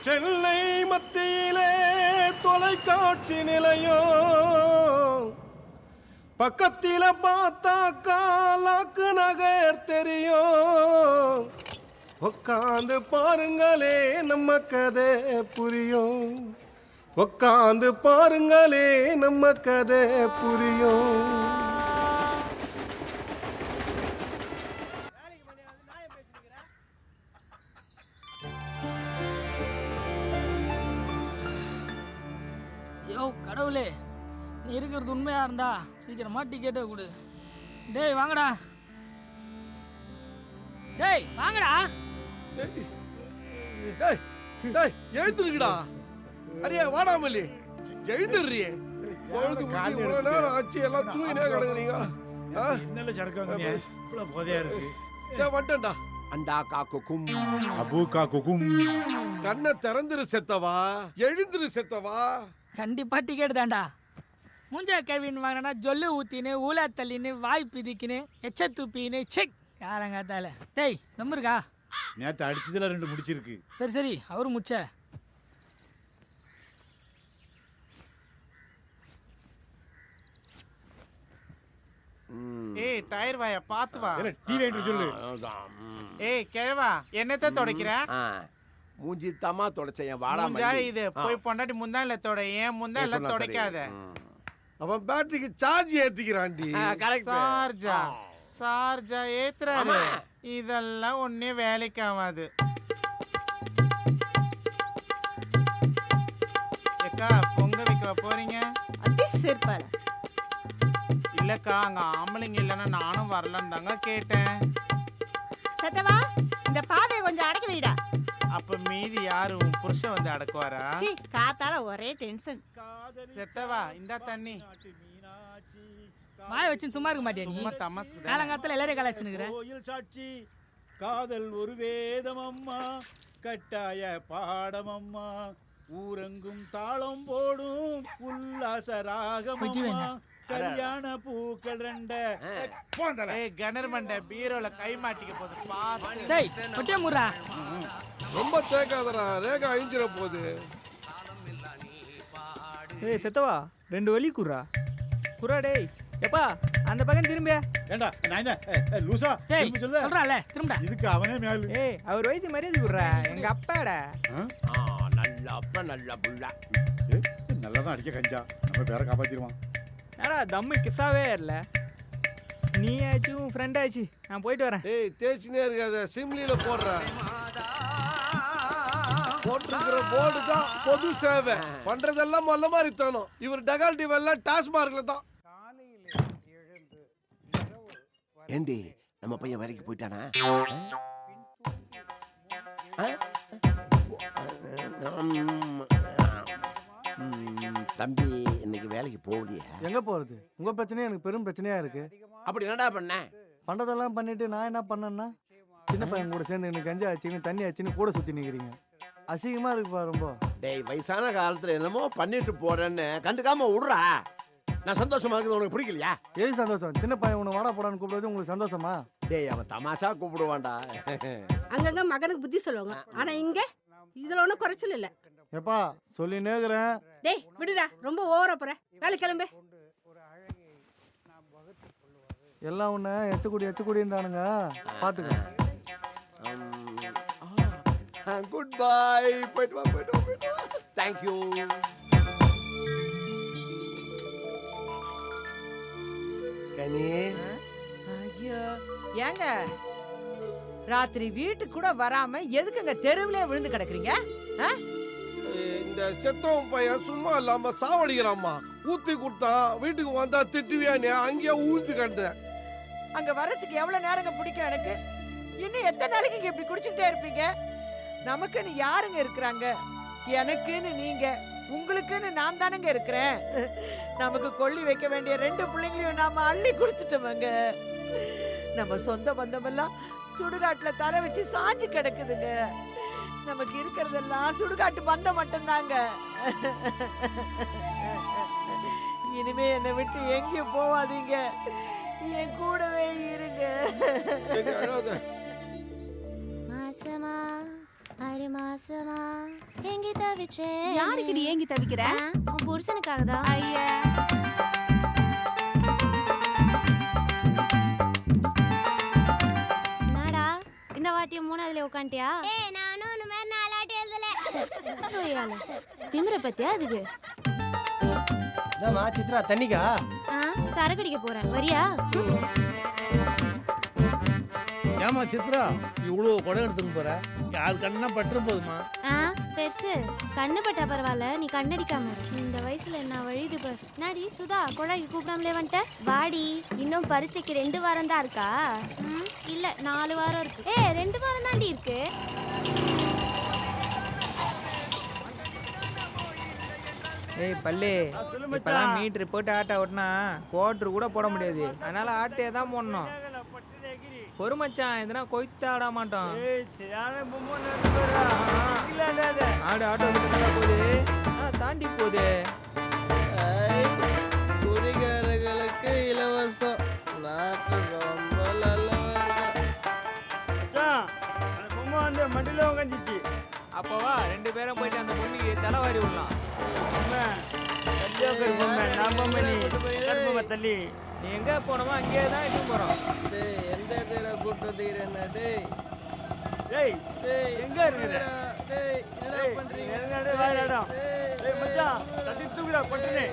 சென்னை மத்தியிலே தொலைக்காட்சி நிலையம். பக்கத்தில பார்த்தா காலாக்கு நகர் தெரியும். உக்காந்து பாருங்களே நம்ம கதை புரியும். உக்காந்து பாருங்களே நம்ம கதை புரியும். யோ கடவுளே. நீ இருக்கிறது உண்மையா இருந்தா சீக்கிரமா டிக்கெட்டை கொடு. டேய் வாங்கடா. டேய் வாங்கடா. டேய் டேய் எழுந்திருக்குடா அடியே வாடாமல்லி எழுந்துடுறியே. பொழுது முடிஞ்சு இவ்வளவு நேரம் ஆச்சு எல்லாம் தூங்கினே கிடக்குறீங்க. ஆ? நல்ல சரக்கு இவ்வளவு போதையா இருக்கு. டேய், வந்துட்டேன்டா. அண்டா காக்கும் அபூக்கா குகும் கண்ணை திறந்துரு செத்தவா? எழுந்துரு செத்தவா? கண்டிப்பா டிக்கெட் தான்டா. மூஞ்சா கேள்வின்னு வாங்கினா ஜொல்லு ஊத்தின்னு ஊலா தள்ளின்னு வாய் பிதிக்கின்னு எச்ச துப்பின்னு செக் யாரங்காத்தால டேய் தம்பு இருக்கா? நேத்து அடிச்சதுல ரெண்டு முடிச்சிருக்கு. சரி சரி அவரு முச்ச ஏய் டயர் வாய பாத்து வா. டிவி என்று சொல்லு. ஏய் கிழவா என்னத்த துடைக்கிற? மூஞ்சி தமா தொடச்ச என் வாடா மூஞ்சா இது? போய் பொண்டாட்டி முந்தா இல்ல தொட ஏன் முந்தா இல்ல துடைக்காத. அவன் பேட்டரிக்கு சார்ஜ் ஏத்திக்கிறான்டி. சார்ஜா சார்ஜா ஏத்துறாரு. இதெல்லாம் ஒன்னே வேலைக்கு ஆகாது ஏக்கா பொங்க வைக்க போறீங்க? அடி செருப்பால. இல்லக்கா அங்க ஆம்பளைங்க இல்லைன்னா நானும் வரலன்னு தாங்க கேட்டேன். சத்தவா இந்த பாதையை கொஞ்சம் அடக்கி வைடா. அப்ப மீதி யாரு? உன் புருஷன் வந்து அடக்குவாரா? சீ காத்தால ஒரே டென்ஷன் செத்தவா? இந்தா தண்ணி. வாய வச்சு சும்மா இருக்க மாட்டியா நீ? சும்மா தமஸ்க்கு காலங்காத்தால எல்லாரையும் கலாச்சுனுக்குறேன் கோயில் சாட்சி காதல் ஒரு வேதம் அம்மா கட்டாய பாடம் அம்மா ஊரெங்கும் தாளம் போடும் உல்லாச ராகம் அம்மா. கல்யாண பூக்கள் ரெண்ட. போந்தல ஏய் கணர் மண்டை பீரோல கை மாட்டிக்க போகுது பாத்து. டேய் முறா ரொம்ப தேக்காதடா ரேகா அழிஞ்சிட போகுது ஏய் செத்தவா? ரெண்டு வலி குர்ரா குர்ரா டேய். எப்பா அந்த பக்கம் திரும்பிய? ஏண்டா நான் ஏ, லூசா டேய் திரும்ப சொல்லு சொல்றான்ல திரும்படா. இதுக்கு அவனே மேல். ஏய் அவர் வயசு மரியாதை குர்ரா எங்க அப்பாடா. நல்ல அப்ப நல்ல புள்ள. நல்லா தான் அடிக்க கஞ்சா. நம்ம பேரை காப்பாத்திடுவான். என்னடா தம்மு கிஸ்ஸாவே இல்ல. நீ ஆச்சு உன் ஃப்ரெண்ட் ஆச்சு. நான் போயிட்டு வரேன். ஏய் தேய்ச்சினே இருக்காத. சிம்லியில போடுற. போட்டிருக்கிற போர்டு தான் பொது சேவை. பண்றதெல்லாம் மொல்ல மாதிரி தோணும் இவர் டகால் டிவெல்லாம் டாஸ்மார்க்ல தான். ஏண்டி நம்ம பையன் வேலைக்கு போயிட்டானா? தம்பி இன்னைக்கு வேலைக்கு போகலையா? எங்க போறது? உங்க பிரச்சனையே? எனக்கு பெரும் பிரச்சனையா இருக்கு. அப்படி என்னடா பண்ண? பண்றதெல்லாம் பண்ணிட்டு நான் என்ன பண்ணேன்னா சின்ன பையன் கூட சேர்ந்து எனக்கு கஞ்சா ஆச்சுன்னு தண்ணி ஆச்சுன்னு கூட சுத்தி நிக்கிறீங்க. அசிங்கமா இருக்குப்பா ரொம்ப. டேய் வயசான காலத்துல என்னமோ பண்ணிட்டு போறேன்னு கண்டுக்காம விடுறா. நான் சந்தோஷமா இருக்குது உனக்கு பிடிக்கலையா? எது சந்தோஷம்? சின்ன பையன் உன்னை வாடா போடான்னு கூப்பிடுறது உங்களுக்கு சந்தோஷமா? டேய் அவன் தமாஷா கூப்பிடுவான்டா. அங்கங்க மகனுக்கு புத்தி சொல்லுவாங்க. ஆனா இங்க இதுல ஒண்ணும் குறைச்சல் இல்ல. எப்பா சொல்லி நேக்குறேன் டேய் விடுடா ரொம்ப ஓவரா போற. வேலை கிளம்பு. எல்லாம் உன்னை எச்சக்குடி எச்சக்குடின்றானுங்க பாத்துக்க. குட் பை போயிட்டு வா போயிட்டு வா போயிட்டு வா தேங்க்யூ கனி ஐயோ ஏங்க? ராத்திரி வீட்டுக்கு கூட வராம எதுக்குங்க தெருவுலயே விழுந்து கிடக்குறீங்க? ஆ? இந்த செத்தவன் பையன் சும்மா இல்லாம சாவடிக்கிறாம்மா ஊத்தி கொடுத்தான் வீட்டுக்கு வந்தா திட்டுவியானே அங்கேயே ஊத்து கிடந்தேன். அங்க வர்றதுக்கு எவ்வளவு நேரங்க பிடிக்கும் எனக்கு? இன்னும் எத்தனை நாளைக்கு இங்க இப்படி குடிச்சுக்கிட்டே இருப்பீங்க? நமக்குன்னு யாருங்க இருக்கிறாங்க? எனக்குன்னு நீங்க. உங்களுக்குன்னு நான் தானங்க இருக்கிறேன். நமக்கு கொள்ளி வைக்க வேண்டிய ரெண்டு பிள்ளைங்களையும் நாம அள்ளி கொடுத்துட்டோமங்க. நம்ம சொந்த பந்தமெல்லாம் சுடுகாட்டுல தலை வச்சு சாஞ்சு கிடக்குதுங்க. நமக்கு இருக்கிறதெல்லாம் சுடுகாட்டு பந்தம் மட்டும்தாங்க. இனிமே என்னை விட்டு எங்கேயும் போவாதீங்க. என் கூடவே இருங்க. மாசமா ஆறு மாசமா எங்கி தவிச்சே யாருக்குடி ஏங்கி தவிக்கிற? உன் புருஷனுக்காக தான் ஐயா. என்னடா இந்த வாட்டிய மூணாவதுல உட்காந்துட்டியா ஏய் நானும் இந்த மாதிரி நாலாட்டி எழுதல. திமிர பத்தியா அதுக்கு? சித்ரா தண்ணிக்கா. ஆ சரக்கடிக்க போறேன். வரியா? ஏமா சித்ரா? இவ்வளோ குடம் எடுத்துன்னு போற? யார் கண்ணா பட்டுற போதுமா? ஆ பெருசு. கண்ணு பட்டா பரவாயில்ல நீ கண்ணடிக்காம இரு. இந்த வயசுல என்ன வழியுது பாரு. நாடி சுதா குழாய்க்கு கூப்பிடாமலே வந்துட்ட வாடி இன்னும் பரீட்சைக்கு ரெண்டு வாரம் தான் இருக்கா? ம், இல்ல நாலு வாரம் இருக்கு. ஏய் ரெண்டு வாரம் தாண்டி இருக்கு. ஏய் பல்லு இப்பெல்லாம் மீட்ரு போட்டு ஆட்டை ஓட்டினா கோட்ரு கூட போட முடியாது. அதனால ஆட்டையே தான் போடணும். ஒரு மச்சான் எதனா கொய்த்து ஆட மாட்டோம் ஆடு ஆட்டோ போகுது. ஆ, தாண்டி போகுது. குடிகாரர்களுக்கு இலவசம். நாட்டு ரொம்ப வந்து மண்டியில் உக்காந்துச்சு. அப்போவா ரெண்டு பேரும் போயிட்டு அந்த பொண்ணுக்கு தலைவாரி விடலாம். தள்ளி நீ. எங்க போனோமோ அங்கேயே தான் இட்டு போறோம். எந்த இடத்துல கூட்டு என்ன? டேய். டேய் டேய் எங்க இருக்கிற? டேய் என்னடா டேய், பண்றீங்க? என்னடா வேற இடம்? டேய் மச்சான் தட்டி தூக்குடா பட்டுனே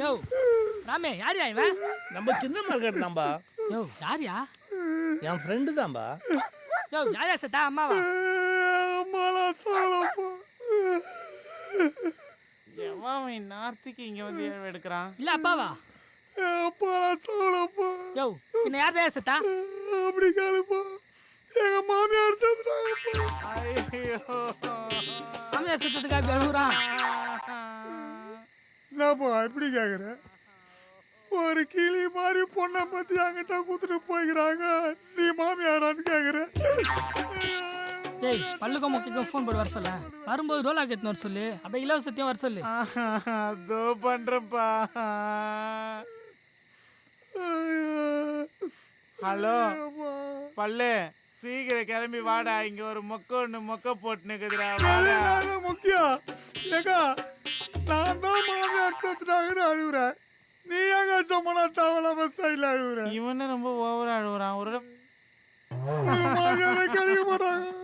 யோ ராமே யாரியா இவன்? நம்ம சின்ன மார்க்கெட் தான்பா. யோ யாரியா? என் ஃப்ரெண்டு தான்பா. யோ யாரியா சத்தா? அம்மாவா? எவன் நார்த்துக்கு இங்க வந்து எடுக்கிறான்? இல்ல அப்பாவா? யோ பின்ன யார் சத்தா? அப்படி கேளுப்பா. எங்க மாமியார் சேர்த்துட்டாங்கப்பா ஐயோ. மாமியார் சத்தத்துக்காக அழுகுறான் என்னப்பா இப்படி கேக்குற? ஒரு கிளி மாதிரி பொண்ணை பத்தி அங்கிட்ட கூத்துட்டு போய்க்கிறாங்க. நீ மாமியாரான்னு கேக்குற? டேய் பல்லுக்கும் முக்கியக்கும் ஃபோன் போட்டு வர சொல்ல. வரும்போது ரோலா கேத்துன்னு வர சொல்லு. அப்படியே இலவசத்தையும் வர சொல்லு. அதோ பண்றப்பா ஹலோ பல்லு சீக்கிரம் கிளம்பி வாடா. இங்க ஒரு மொக்க ஒண்ணு மொக்க போட்டுனுக்குதுடா வாடா. அதான் முக்கியம்? நான் தான் மாமியார் சேர்த்துட்டாங்கன்னு அழுகுறேன். நீ எங்க சும்மா தவளாம சைடில் அழுகுற இவனு ரொம்ப ஓவரா அழுகுறான் ஒரு கிடைக்க மாட்டாங்க